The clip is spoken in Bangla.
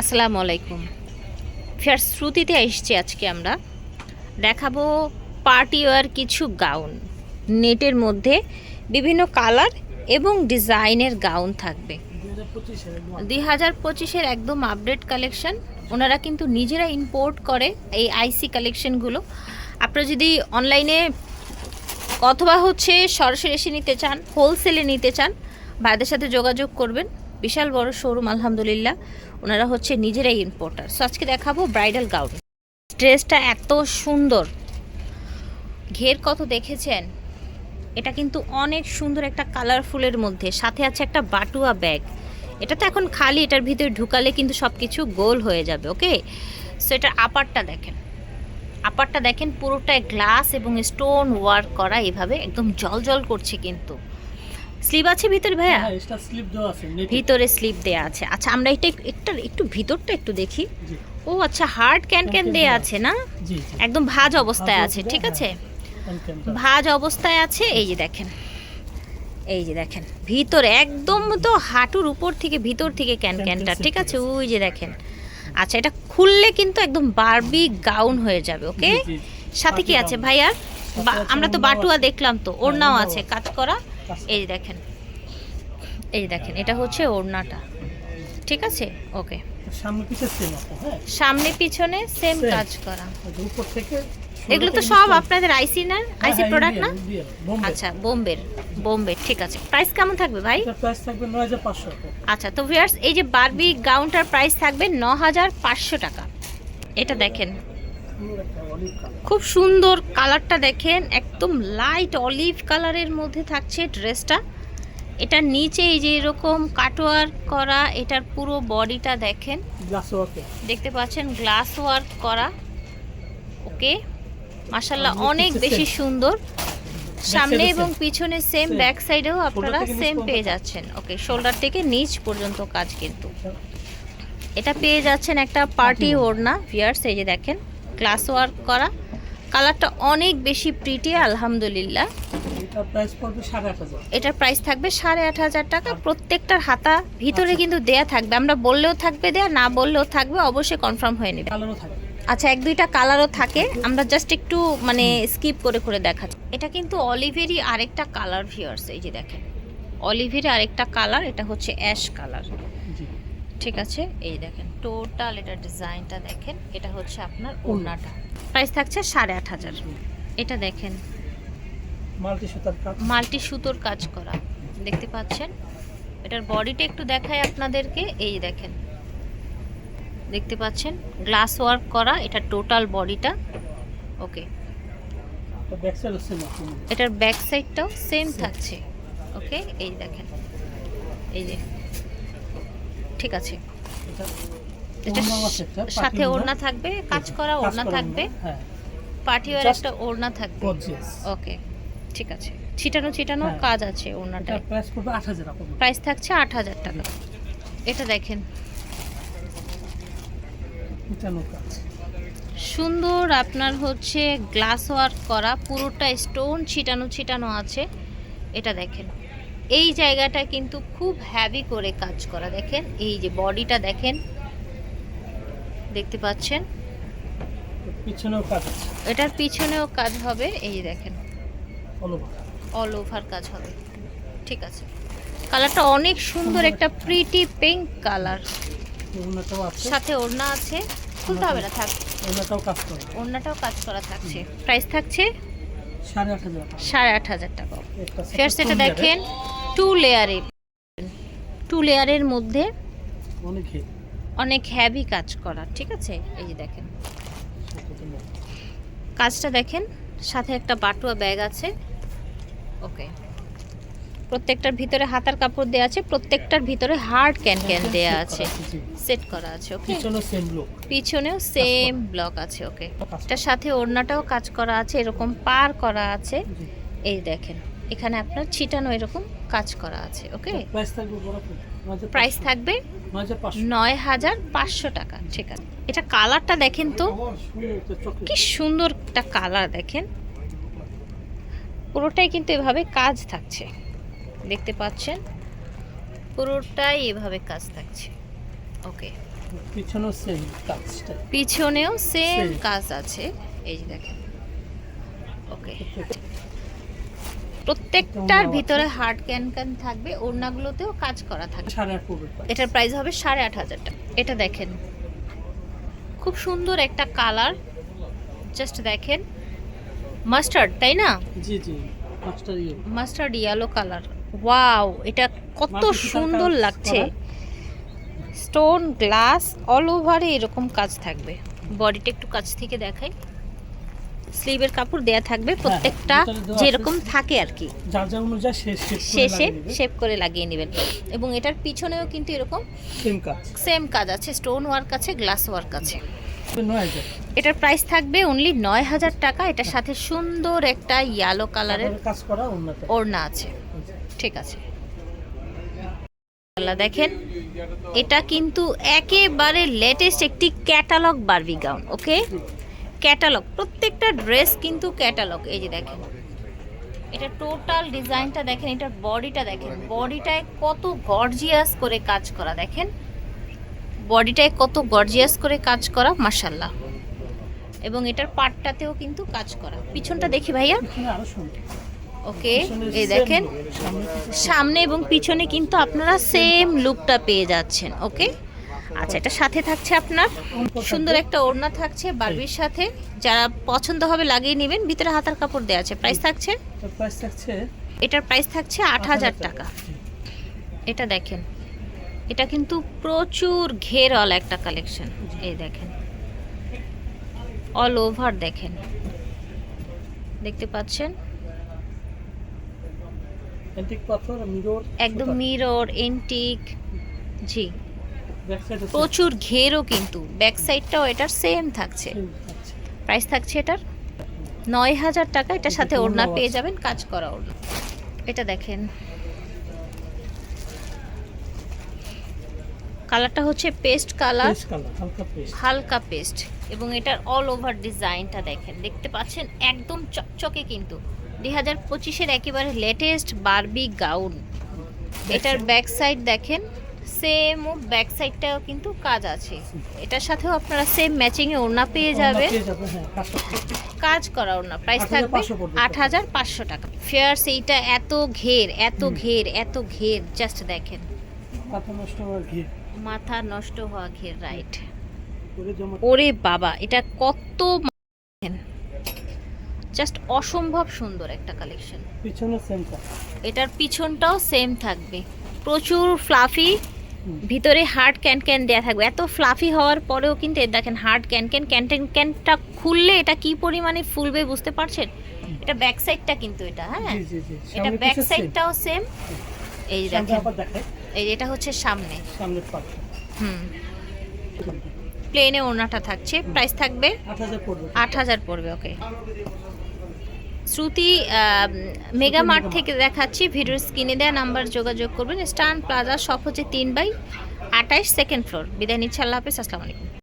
আসসালামু আলাইকুম। ফেয়ার শ্রুতিতে এসছি আজকে আমরা। দেখাবো পার্টি ওয়ার কিছু গাউন। নেটের মধ্যে বিভিন্ন কালার এবং ডিজাইনের গাউন থাকবে। দুই হাজার পঁচিশের একদম আপডেট কালেকশন। ওনারা কিন্তু নিজেরা ইম্পোর্ট করে এই আইসি কালেকশনগুলো। আপনারা যদি অনলাইনে অথবা হচ্ছে সরাসরি এসে নিতে চান হোলসেলে নিতে চান, ভাইদের সাথে যোগাযোগ করবেন। বিশাল বড় শোরুম আলহামদুলিল্লাহ। ওনারা হচ্ছে নিজেরাই ইম্পোর্টার সো আজকে দেখাবো ব্রাইডাল গাউন ড্রেসটা এত সুন্দর। ঘের কত দেখেছেন? এটা কিন্তু অনেক সুন্দর একটা কালারফুলের মধ্যে। সাথে আছে একটা বাটুয়া ব্যাগ এটা তো এখন খালি, এটার ভিতরে ঢুকালে কিন্তু সব কিছু গোল হয়ে যাবে ওকে সো এটার আপারটা দেখেন। আপারটা দেখেন পুরোটায় গ্লাস এবং স্টোন ওয়ার্ক করা, এভাবে একদম জল জল করছে কিন্তু। স্লিভ আছে ভিতরে ভাইয়া? হ্যাঁ এটা স্লিপ দেওয়া আছে নেটে ভিতরে স্লিপ দেয়া আছে। আচ্ছা আমরা এটা একটা একটু ভিতরটা একটু দেখি। ও আচ্ছা হার্ড ক্যান ক্যান দেয়া আছে না? একদম ভাজ অবস্থায় আছে ঠিক হ্যাঁ। আছে can- can- ভাজ অবস্থায় আছে এই যে দেখেন। এই যে দেখেন ভিতরে একদম তো হাঁটুর উপর থেকে ভিতর থেকে ক্যান ক্যানটা ঠিক আছে? ওই যে দেখেন। আচ্ছা এটা খুললে কিন্তু একদম বারবি গাউন হয়ে যাবে ওকে। সাথে কি আছে। ভাইয়ার আমরা তো বাটুয়া দেখলাম তো হ্যাঁ, ওড়নাও আছে আছে। কাজ করা। আছে। এই দেখেন। এই দেখেন এটা হচ্ছে ওড়নাটা। ঠিক আছে? ওকে। সামনে সেম হ্যাঁ? সামনে পিছনে সেম কাজ করা। উপর থেকে এগুলো তো সব আপনাদের আইসি না? হ্যাঁ, আইসি হ্যাঁ, প্রোডাক্ট না? Indian, Bombay। আচ্ছা বোম্বের বোম্বে ঠিক আছে। প্রাইস কেমন থাকবে ভাই? প্রাইস থাকবে নয় হাজার পাঁচশো আচ্ছা তো ভিউয়ার্স এই যে বারবি গাউনটার প্রাইস থাকবে ন হাজার পাঁচশো টাকা। এটা দেখেন। খুব সুন্দর কালারটা দেখেন একদম লাইট অলিভ কালারের মধ্যে থাকছে ড্রেসটা। এটার নিচে এই যে এরকম কাটওয়ার করা এটার পুরো বডিটা দেখেন। দেখতে পাচ্ছেন গ্লাস ওয়ার্ক করা। ওকে মাশাল্লাহ অনেক বেশি সুন্দর। সামনে এবং পিছনে সেম ব্যাক সাইডেও আপনারা সেম পেয়ে। যাচ্ছেন। ওকে শোল্ডার থেকে নিচ পর্যন্ত কাজ কিন্তু। এটা পেয়ে যাচ্ছেন একটা পার্টি ওড়না। ওড়না ভিয়ার্স এই যে দেখেন। গ্লাস ওয়ার্ক করা। কালারটা অনেক বেশি প্রিটি আলহামদুলিল্লাহ। এটার প্রাইস থাকবে সাড়ে আট হাজার টাকা। প্রত্যেকটার হাতা ভিতরে আচ্ছা। কিন্তু দেয়া থাকবে। আমরা বললেও থাকবে দেয়া না বললেও থাকবে অবশ্যই কনফার্ম হয়ে নেবে। আচ্ছা এক দুইটা কালারও থাকে। আমরা জাস্ট একটু মানে স্কিপ করে করে দেখাচ্ছি। এটা কিন্তু অলিভেরই আরেকটা কালার ভিউয়ার্স এই যে দেখেন। অলিভেরই আরেকটা কালার এটা হচ্ছে অ্যাশ কালার ঠিক আছে এই দেখেন টোটাল এটা ডিজাইনটা দেখেন এটা হচ্ছে আপনার ওড়নাটা। প্রাইস থাকছে সাড়ে আট হাজার। এটা দেখেন মাল্টি সুতার কাজ। মাল্টি সুতোর কাজ করা দেখতে পাচ্ছেন? এটার বডিটা একটু দেখায় আপনাদেরকে এই দেখেন। দেখতে পাচ্ছেন? গ্লাস ওয়ার্ক করা এটা টোটাল বডিটা ওকে এটার ব্যাক সাইডটাও সেম থাকছে। ওকে এই দেখেন। এই যে ঠিক আছে। সাথে ওড়না। থাকবে কাজ করা ওড়না থাকবে। হ্যাঁ। পার্টিওয়ার একটা ওড়না থাকবে। ওকে ঠিক আছে। ছিটানো ছিটানো হ্যাঁ। কাজ আছে এটার ওড়নাটায় প্রাইস থাকছে আট হাজার টাকা। এটা দেখেন। সুন্দর আপনার হচ্ছে গ্লাস ওয়ার্ক করা পুরোটা স্টোন ছিটানো ছিটানো আছে। এটা দেখেন। এই জায়গাটা কিন্তু খুব হ্যাভি করে কাজ করা দেখেন? এই যে বডিটা দেখেন? দেখতে পাচ্ছেন? পিছনেও কাজ এটার পিছনেও কাজ হবে এই যে দেখেন। অল ওভার কাজ হবে। ঠিক আছে। কালারটা অনেক সুন্দর একটা প্রিটি পিঙ্ক কালার। সাথে ওড়না আছে। খুলতে হবে না থাক। ওড়নাটাও কাজ করে। ওড়নাটাও কাজ করা থাকছে। প্রাইস থাকছে? সাড়ে আট হাজার টাকা। ফেয়ার সেটা দেখেন। টু লেয়ারে টু লেয়ারের মধ্যে অনেক হ্যাভি কাজ করা ঠিক আছে? এই যে দেখেন। কাজটা দেখেন সাথে একটা বাটুয়া ব্যাগ আছে। ওকে। প্রত্যেকটার ভিতরে হাতার কাপড় দেওয়া আছে প্রত্যেকটার ভিতরে হার্ড ক্যান ক্যান দেওয়া আছে। সেট করা আছে ওকে? পিছনেও সেম ব্লক আছে ওকে। এটার সাথে ওড়নাটাও কাজ করা আছে এরকম পার করা আছে। এই দেখেন। এখানে আপনার ছিটানো এরকম কাজ করা আছে ওকে? প্রাইস থাকবে নয় হাজার পাঁচশো। টাকা ঠিক আছে। এটা কালারটা দেখেন তো কি সুন্দর একটা কালার দেখেন। পুরোটাই কিন্তু এভাবে কাজ থাকছে দেখতে পাচ্ছেন? পুরোটাই এভাবে কাজ থাকছে ওকে। পিছনেও সেম কাজটা। পিছনেও সেম কাজ আছে এই যে দেখেন ওকে। প্রত্যেকটার ভিতরে হার্ড ক্যান ক্যান থাকবে ওড়নাগুলোতেও কাজ করা থাকবে। এটার প্রাইস হবে সাড়ে আট হাজার টাকা। এটা দেখেন। খুব সুন্দর একটা কালার জাস্ট দেখেন। মাস্টার্ড তাই না? জি জি। মাস্টার্ড ইয়েলো কালার ওয়াও এটা কত সুন্দর লাগছে। স্টোন গ্লাস অল ওভারে এরকম কাজ থাকবে। বডিটা একটু কাছ থেকে দেখাই। স্লিভের কাপড় দেয়া থাকবে প্রত্যেকটা হ্যাঁ, আছে। যেরকম থাকে আর কি। শেষ শেপ করে লাগিয়ে নেবেন। এবং এটার পিছনেও কিন্তু এরকম সেম কাজ। আছে স্টোন ওয়ার্ক আছে গ্লাস ওয়ার্ক আছে। এটার প্রাইস থাকবে অনলি নয় হাজার টাকা। এটার সাথে সুন্দর একটা ইয়েলো কালারের ওড়না আছে। ঠিক আছে। দেখেন এটা কিন্তু একেবারে লেটেস্ট একটি catalogue Barbie gown okay catalogue প্রত্যেকটা ড্রেস কিন্তু ক্যাটালগ এই যে দেখেন। এটা টোটাল ডিজাইনটা দেখেন, এটার বডিটা দেখেন। বডিটায় কত গর্জিয়াস করে কাজ করা, দেখেন। বডিটায় কত গর্জিয়াস করে কাজ করা মাসাল্লাহ এবং এটার পাটটাতেও কিন্তু কাজ করা। পিছনটা দেখি ভাইয়া। ওকে এই দেখেন। সামনে এবং পিছনে কিন্তু আপনারা সেম লুকটা পেয়ে যাচ্ছেন ওকে আচ্ছা এটা সাথে থাকছে আপনার? সুন্দর একটা ওড়না থাকছে বারবির সাথে। যারা পছন্দ হবে লাগিয়ে নেবেন ভিতরে হাতার কাপড় দেওয়া আছে। প্রাইস থাকছে? এটার প্রাইস থাকছে এটার প্রাইস থাকছে আট হাজার টাকা। এটা দেখেন এটা কিন্তু প্রচুর ঘেরওয়ালা একটা কালেকশন এই দেখেন অল ওভার দেখেন। দেখতে পাচ্ছেন? একদম মিরর এন্টিক জি। প্রচুর ঘেরও কিন্তু। ব্যাক সাইডটাও এটার সেম থাকছে। প্রাইস থাকছে। এটার নয় হাজার টাকা। এটার সাথে ওড়না পেয়ে যাবেন কাজ করা ওড়না। এটা দেখেন। কালারটা হচ্ছে পেস্ট কালার হালকা পেস্ট হালকা পেস্ট এবং এটার অল ওভার ডিজাইনটা দেখেন। দেখতে পাচ্ছেন একদম চকচকে কিন্তু। দুই হাজার পঁচিশের একেবারে লেটেস্ট বারবি গাউন এটার ব্যাক সাইড দেখেন। সেম ও ব্যাক সাইডটাও কিন্তু কাজ আছে। এটার সাথেও আপনারা সেম ম্যাচিং এ ওড়না পেয়ে যাবে হ্যাঁ। কাজ করা ওড়না প্রাইস থাকবে। আট হাজার পাঁচশো টাকা। ফেয়ার্স এইটা এত ঘের এত ঘের এত ঘের জাস্ট দেখেন। মাথা নষ্ট হওয়া ঘের। রাইট ওরে বাবা এটা কত জাস্ট অসম্ভব সুন্দর একটা কালেকশন পিছনে সেম এটার পিছনটাও সেম থাকবে। প্রচুর ফ্লাফি ভিতরে হার্ড ক্যান ক্যান দেওয়া থাকবে। এত ফ্লাফি হওয়ার পরেও কিন্তু দেখেন হার্ড ক্যান ক্যান ক্যান্টেন ক্যানটা খুললে এটা কি পরিমাণে ফুলবে বুঝতে পারছেন? এটা ব্যাক সাইডটা কিন্তু এটা হ্যাঁ? এটা ব্যাক সাইডটাও সেম এই দেখেন। এই এটা হচ্ছে সামনে। হুম। প্লেনে ওড়নাটা থাকছে। প্রাইস থাকবে আট হাজার পড়বে। ওকে শ্রুতি মেগা মার্ট থেকে দেখাচ্ছি ভিডিও স্ক্রিনে দেওয়া নাম্বার যোগাযোগ করবেন। স্টান প্লাজা শপ হচ্ছে তিন বাই আঠাইশ, সেকেন্ড ফ্লোর। বিদায় নিচ্ছে, আল্লাহ হাফিজ, আসসালামু আলাইকুম।